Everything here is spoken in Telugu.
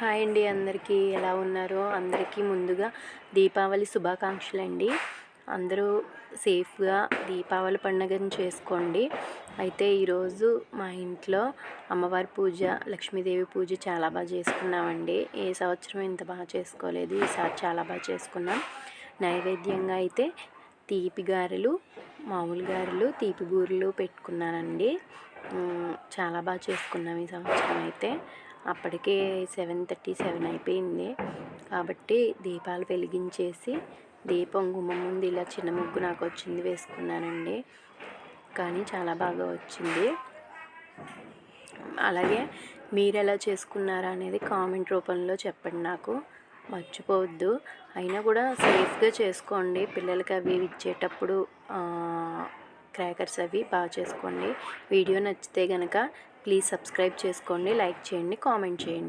హాయ్ అండి అందరికీ. ఎలా ఉన్నారో? అందరికీ ముందుగా దీపావళి శుభాకాంక్షలు అండి అందరూ సేఫ్గా దీపావళి పండుగను చేసుకోండి. అయితే ఈరోజు మా ఇంట్లో అమ్మవారి పూజ లక్ష్మీదేవి పూజ చాలా బాగా చేసుకున్నామండి. ఏ సంవత్సరం ఇంత బాగా చేసుకోలేదు. ఈసారి చాలా బాగా చేసుకున్నాం. నైవేద్యంగా అయితే తీపి గారెలు మామూలు గారెలు తీపి బూరెలు పెట్టుకున్నానండి. చాలా బాగా చేసుకున్నాం ఈ సంవత్సరం అయితే. అప్పటికే సెవెన్ థర్టీ సెవెన్ అయిపోయింది. కాబట్టి దీపాలు వెలిగించేసి దీపం గుమ్మం ముందు ఇలా చిన్న ముగ్గు నాకు వచ్చింది వేసుకున్నానండి. కానీ చాలా బాగా వచ్చింది. అలాగే మీరు ఎలా చేసుకున్నారా అనేది కామెంట్ రూపంలో చెప్పండి నాకు. మర్చిపోవద్దు. అయినా కూడా సేఫ్గా చేసుకోండి. పిల్లలకి అవి ఇచ్చేటప్పుడు క్రాకర్స్ అవి బాగా చేసుకోండి. వీడియో నచ్చితే కనుక ప్లీజ్ సబ్స్క్రైబ్ చేసుకోండి లైక్ చేయండి కామెంట్ చేయండి.